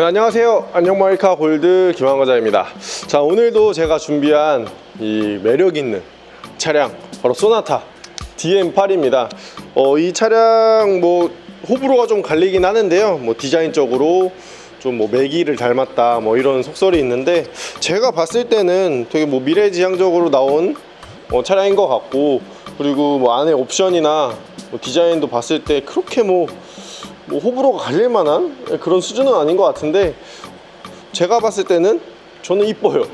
네, 안녕하세요. 안녕마이카 골드 김한과자입니다. 자, 오늘도 제가 준비한 이 매력 있는 차량 바로 소나타 DM8입니다. 어, 이 차량 뭐 호불호가 좀 갈리긴 하는데요. 뭐 디자인적으로 좀뭐 매기를 닮았다 뭐 이런 속설이 있는데 제가 봤을 때는 되게 뭐 미래지향적으로 나온 어, 차량인 것 같고 그리고 뭐 안에 옵션이나 뭐 디자인도 봤을 때 그렇게 뭐, 뭐 호불호가 갈릴 만한 그런 수준은 아닌 것 같은데 제가 봤을 때는 저는 이뻐요.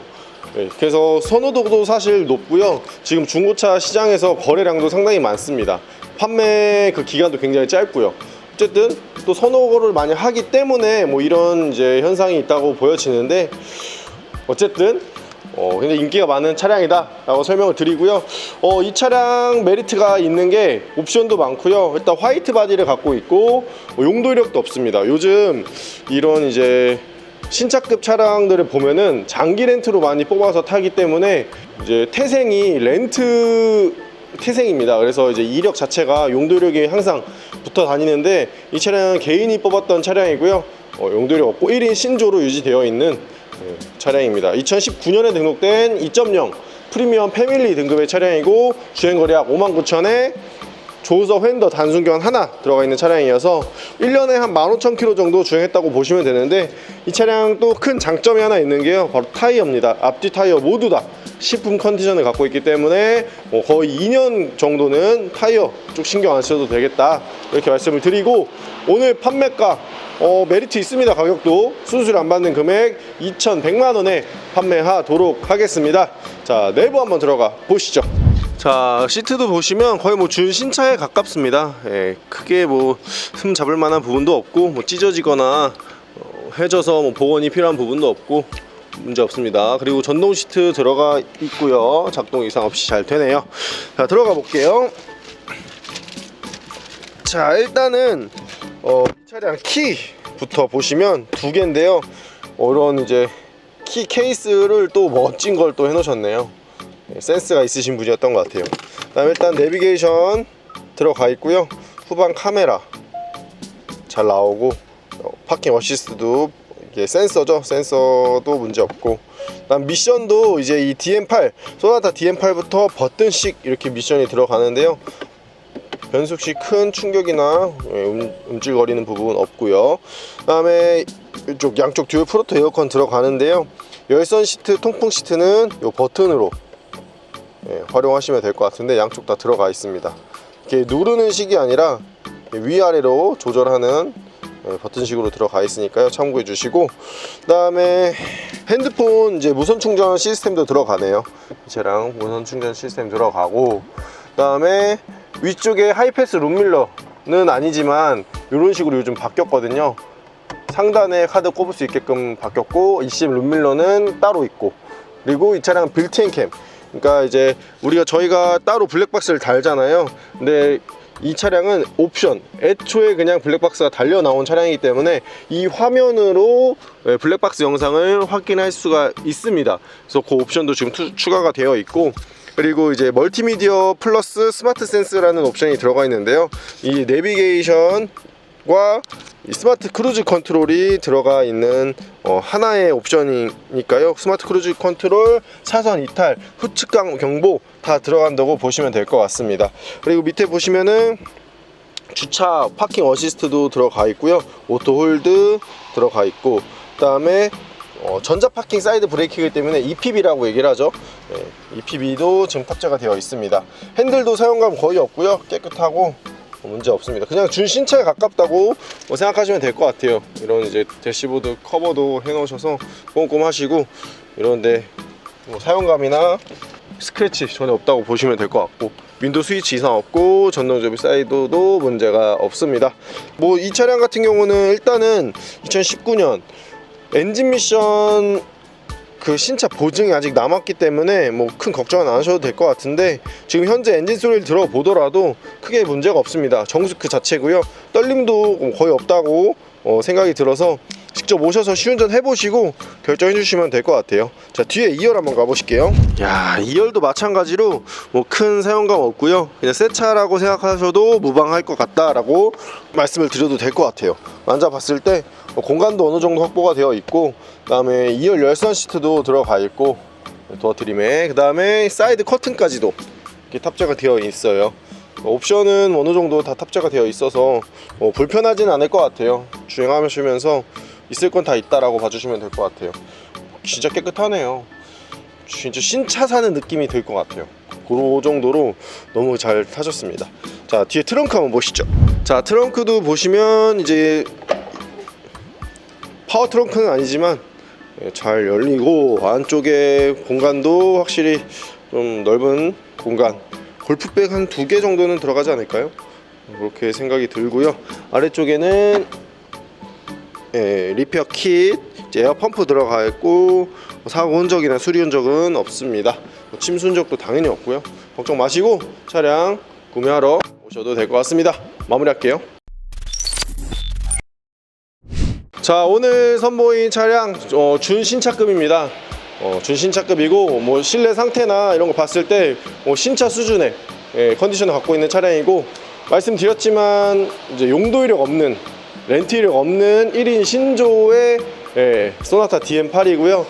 네, 그래서 선호도도 사실 높고요. 지금 중고차 시장에서 거래량도 상당히 많습니다. 판매 그 기간도 굉장히 짧고요. 어쨌든 또 선호를 많이 하기 때문에 뭐 이런 이제 현상이 있다고 보여지는데 어쨌든 어, 굉장히 인기가 많은 차량이다 라고 설명을 드리고요. 어, 이 차량 메리트가 있는 게 옵션도 많고요. 일단 화이트 바디를 갖고 있고 어, 용도력도 없습니다. 요즘 이런 이제 신차급 차량들을 보면은 장기 렌트로 많이 뽑아서 타기 때문에 이제 태생이 렌트 태생입니다. 그래서 이제 이력 자체가 용도력이 항상 붙어 다니는데 이 차량은 개인이 뽑았던 차량이고요. 어, 용도력 없고 1인 신조로 유지되어 있는 네, 차량입니다. 2019년에 등록된 2.0 프리미엄 패밀리 등급의 차량이고 주행거리 약 59,000에 조수석 휀더 단순교환 하나 들어가 있는 차량이어서 1년에 한 15,000km 정도 주행했다고 보시면 되는데 이 차량 또 큰 장점이 하나 있는 게요. 바로 타이어입니다. 앞뒤 타이어 모두 다 시품 컨디션을 갖고 있기 때문에 뭐 거의 2년 정도는 타이어 쪽 신경 안 쓰셔도 되겠다. 이렇게 말씀을 드리고 오늘 판매가 어, 메리트 있습니다 가격도. 수수료 안 받는 금액 2,100만 원에 판매하도록 하겠습니다. 자 내부 한번 들어가 보시죠. 자 시트도 보시면 거의 뭐 준신차에 가깝습니다. 예, 크게 뭐 흠 잡을 만한 부분도 없고 뭐 찢어지거나 어, 해져서 뭐 복원이 필요한 부분도 없고 문제 없습니다. 그리고 전동 시트 들어가 있고요. 작동 이상 없이 잘 되네요. 자 들어가 볼게요. 자 일단은 어, 이 차량 키부터 보시면 두 개인데요. 어, 이런 이제 키 케이스를 또 멋진 걸 또 해놓으셨네요. 네, 센스가 있으신 분이었던 것 같아요. 그 다음 일단 내비게이션 들어가 있고요. 후방 카메라 잘 나오고 어, 파킹 어시스트도 이게 센서죠? 센서도 문제 없고. 그다음 미션도 이제 이 DM8 소나타 DM8부터 버튼식 이렇게 미션이 들어가는데요 변속 시 큰 충격이나 예, 음, 움찔거리는 부분 없고요. 그 다음에 이쪽 양쪽 듀얼 프로토 에어컨 들어가는데요. 열선 시트, 통풍 시트는 이 버튼으로 예, 활용하시면 될 것 같은데 양쪽 다 들어가 있습니다. 이렇게 누르는 식이 아니라 위아래로 조절하는 예, 버튼식으로 들어가 있으니까요. 참고해 주시고 그 다음에 핸드폰 이제 무선 충전 시스템도 들어가네요. 쟤랑 무선 충전 시스템 들어가고 그 다음에 위쪽에 하이패스 룸밀러는 아니지만 이런 식으로 요즘 바뀌었거든요. 상단에 카드 꼽을 수 있게끔 바뀌었고 ECM 룸밀러는 따로 있고 그리고 이 차량은 빌트인 캠. 그러니까 이제 우리가 저희가 따로 블랙박스를 달잖아요. 근데 이 차량은 옵션 애초에 그냥 블랙박스가 달려 나온 차량이기 때문에 이 화면으로 예, 블랙박스 영상을 확인할 수가 있습니다. 그래서 그 옵션도 지금 투- 추가가 되어 있고 그리고 이제 멀티미디어 플러스 스마트 센스라는 옵션이 들어가 있는데요 이 내비게이션과 이 스마트 크루즈 컨트롤이 들어가 있는 어, 하나의 옵션이니까요. 스마트 크루즈 컨트롤, 사선 이탈, 후측 강- 경보 다 들어간다고 보시면 될 것 같습니다. 그리고 밑에 보시면은 주차 파킹 어시스트도 들어가 있고요. 오토 홀드 들어가 있고 그다음에 어, 전자 파킹 사이드 브레이크이기 때문에 EPB라고 얘기를 하죠. 네, EPB도 지금 탑재가 되어 있습니다. 핸들도 사용감 거의 없고요. 깨끗하고 뭐 문제 없습니다. 그냥 준 신차에 가깝다고 뭐 생각하시면 될 것 같아요. 이런 이제 대시보드 커버도 해 놓으셔서 꼼꼼하시고 이런데 뭐 사용감이나 스크래치 전혀 없다고 보시면 될 것 같고 윈도우 스위치 이상 없고 전동 조비 사이드도 문제가 없습니다. 뭐 이 차량 같은 경우는 일단은 2019년 엔진 미션 그 신차 보증이 아직 남았기 때문에 뭐 큰 걱정은 안 하셔도 될 것 같은데 지금 현재 엔진 소리를 들어보더라도 크게 문제가 없습니다. 정수크 자체고요. 떨림도 거의 없다고 어, 생각이 들어서 직접 오셔서 시운전 해보시고 결정해 주시면 될 것 같아요. 자 뒤에 2열 한번 가보실게요. 야 2열도 마찬가지로 뭐 큰 사용감 없고요. 그냥 새 차라고 생각하셔도 무방할 것 같다라고 말씀을 드려도 될 것 같아요. 만져봤을 때뭐 공간도 어느 정도 확보가 되어 있고 그 다음에 2열 열선 시트도 들어가 있고 도어 트림에 그 다음에 사이드 커튼까지도 이렇게 탑재가 되어 있어요 옵션은 어느 정도 다 탑재가 되어 있어서 뭐 불편하진 않을 것 같아요. 주행하시면서 있을 건 다 있다라고 봐주시면 될 것 같아요. 진짜 깨끗하네요. 진짜 신차 사는 느낌이 들 것 같아요. 그 정도로 너무 잘 타셨습니다. 자 뒤에 트렁크 한번 보시죠. 자 트렁크도 보시면 이제 파워 트렁크는 아니지만 예, 잘 열리고 안쪽에 공간도 확실히 좀 넓은 공간 골프백 한 두 개 정도는 들어가지 않을까요? 그렇게 생각이 들고요. 아래쪽에는 예, 리페어 킷 에어 펌프 들어가 있고 뭐 사고 흔적이나 수리 흔적은 없습니다. 뭐 침수 흔적도 당연히 없고요. 걱정 마시고 차량 구매하러 오셔도 될 것 같습니다. 마무리할게요. 자 오늘 선보인 차량 어, 준신차급입니다 어, 준신차급이고 뭐 실내 상태나 이런 거 봤을 때 뭐 신차 수준의 예, 컨디션을 갖고 있는 차량이고 말씀드렸지만 이제 용도 이력 없는 렌트 이력 없는 1인 신조의 예, 소나타 DM8이고요.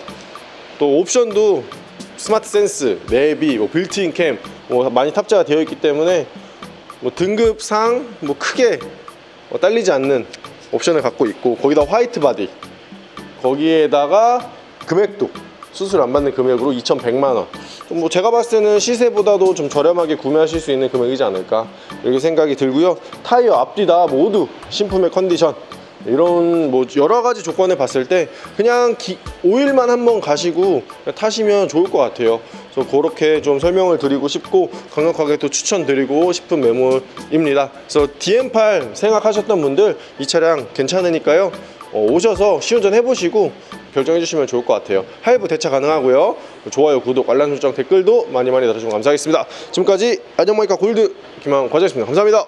또 옵션도 스마트 센스, 내비, 뭐 빌트인 캠 뭐 많이 탑재가 되어 있기 때문에 뭐 등급상 뭐 크게 어, 딸리지 않는 옵션을 갖고 있고 거기다 화이트 바디 거기에다가 금액도 수술 안 받는 금액으로 2,100만 원. 좀뭐 제가 봤을 때는 시세보다도 좀 저렴하게 구매하실 수 있는 금액이지 않을까 이렇게 생각이 들고요. 타이어 앞뒤 다 모두 신품의 컨디션 이런 뭐 여러 가지 조건을 봤을 때 그냥 기, 오일만 한번 가시고 타시면 좋을 것 같아요. 그래서 그렇게 좀 설명을 드리고 싶고 강력하게 또 추천드리고 싶은 매물입니다. 그래서 DM8 생각하셨던 분들 이 차량 괜찮으니까요. 어, 오셔서 시운전 해보시고 결정해 주시면 좋을 것 같아요. 할부 대차 가능하고요. 좋아요, 구독, 알람 설정, 댓글도 많이 많이 달아주시면 감사하겠습니다. 지금까지 안녕마이카 골드 김한 과장이었습니다. 감사합니다.